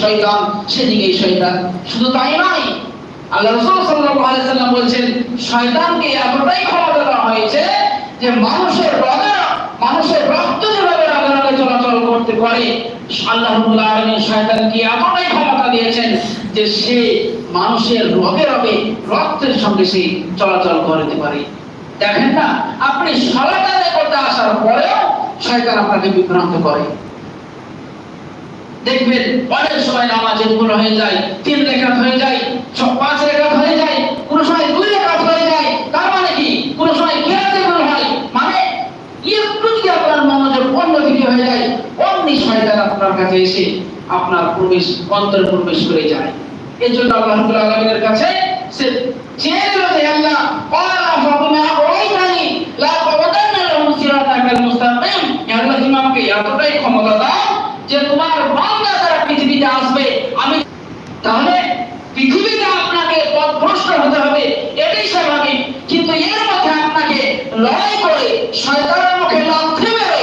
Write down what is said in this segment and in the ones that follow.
শয়তান শয়তান। শুধু তাই নয়, আল্লাহ রাসূল সাল্লাম শয়তানকে এতটাই দেওয়া হয়েছে যে মানুষের মানুষের রক্ত যেভাবে চলাচল করতে পারে। শয়তানকে এতটাই ক্ষমতা দিয়েছেন যে সে মানুষের রগে রগে রক্তের সঙ্গে সে চলাচল করতে পারে। দেখেন না, আপনি সালাত আদায় করতে আসার পরেও শয়তান আপনাকে বিভ্রান্ত করে। দেখবেন অনেক সময় নামাজের ভুল হয়ে যায়, তিন রেখাত হয়ে যায় পাঁচ রেখাত হয়ে যায়, কোন সময় দুই রেখাত হয়ে যায়। তার মানে কি? কোন সময় কেরাতে ভুল হয়। মানে একটু যদি আপনার মনোযোগ অন্যদিকে হয়ে যায়, অমনি শয়তান আপনার কাছে এসে আপনার প্রবেশ, অন্তর প্রবেশ করে যায়। এই জন্য আল্লাহ রাব্বুল আলামিনের কাছে সে চেয়ে আল্লাহ ক্বালা ফাবিমা আগাওয়াইতানি লা ফাওয়াদান্না লাহুম সিরাতাকাল মুস্তাকিম ইয়া আল্লাহ তুমি আমাকে এতটাই ক্ষমতা দাও যে তোমার বান্দা যারা পৃথিবীতে আসবে আমি তাহলে পৃথিবীতে আপনাকে পথভ্রষ্ট হতে হবে এটাই স্বাভাবিক কিন্তু এর মধ্যে আপনাকে লড়াই করে শয়তানের মুখে লাথি মেরে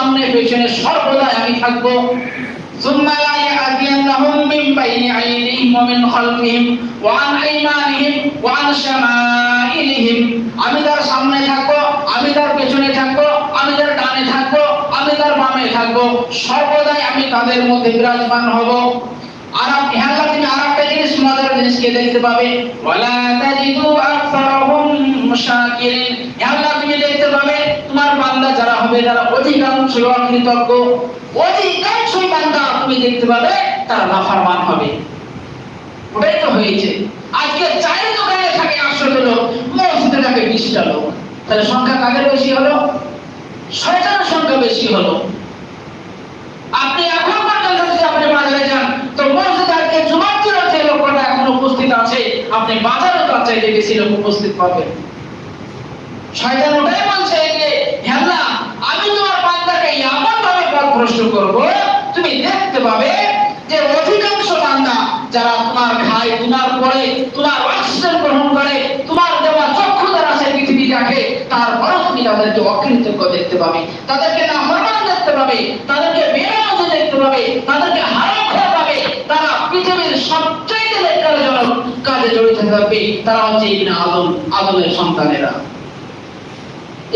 সামনে পেছনে সর্বদা আমি থাকব। সুম্মা ওয়া মিন ওয়া আন আমি তার সামনে থাকব, আমি তার পেছনে থাকব, আমি তার ডানে থাকব, আমি তার বামে থাকব। সর্বদাই আমি তাদের মধ্যে বিরাজমান হব। আর হ্যাঁ তুমি আর একটা জিনিস, মজার জিনিসকে দেখতে পাবে? ওয়ালা তাজিদু আকসারহুম শাকিরিন। অধিকাংশ অকৃতজ্ঞ অধিকাংশ বান্দা তুমি দেখতে পাবে হবে। ওটাই তো হয়েছে। আজকে চায়ের দোকানে থাকে মসজিদে থাকে বিশটা লোক। তাহলে সংখ্যা কাদের বেশি হলো? শয়তানের সংখ্যা বেশি হলো। আপনি এখন পর্যন্ত যদি আপনি বাজারে যান। তো মসজিদ আজকে জুমার দিন যে লোকটা এখন উপস্থিত আছে। আপনি বাজারে তার চাইতে বেশি লোক উপস্থিত পাবেন। শয়তান ওটাই বলছে যে হে আল্লাহ আমি তোমার বান্দাকে এমন ভাবে পথভ্রষ্ট করব। তুমি দেখতে পাবে যে অধিকাংশ বান্দা যারা তোমার খায় তোমার পরে তোমার অক্সিজেন গ্রহণ করে, তোমার দেওয়া চক্ষু দ্বারা সে পৃথিবী দেখে তারপরও তুমি তাদেরকে অকৃতজ্ঞ দেখতে পাবে। তাদেরকে না হরমান দেখতে পাবে, তাদেরকে বেনামাজি দেখতে পাবে, তাদেরকে হারাম খেয়ে পাবে। তারা পৃথিবীর সবচাইতে লেখাজনক কাজে জড়িত থাকবে। তারা হচ্ছে কিনা আদম, আদমের সন্তানেরা।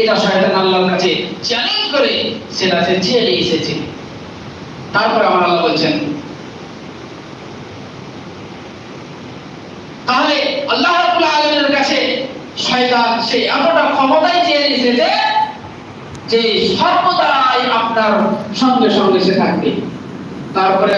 এটা শয়তান আল্লাহর কাছে চ্যালেঞ্জ করে সে জেলে এসেছে। তারপর আমার আল্লাহ বলছেন, তাহলে আল্লাহ আলমের কাছে শয়তান সে এতটা ক্ষমতায় চেয়ে এসেছে যে সর্বদাই আপনার সঙ্গে সঙ্গে সে থাকবে। তারপরে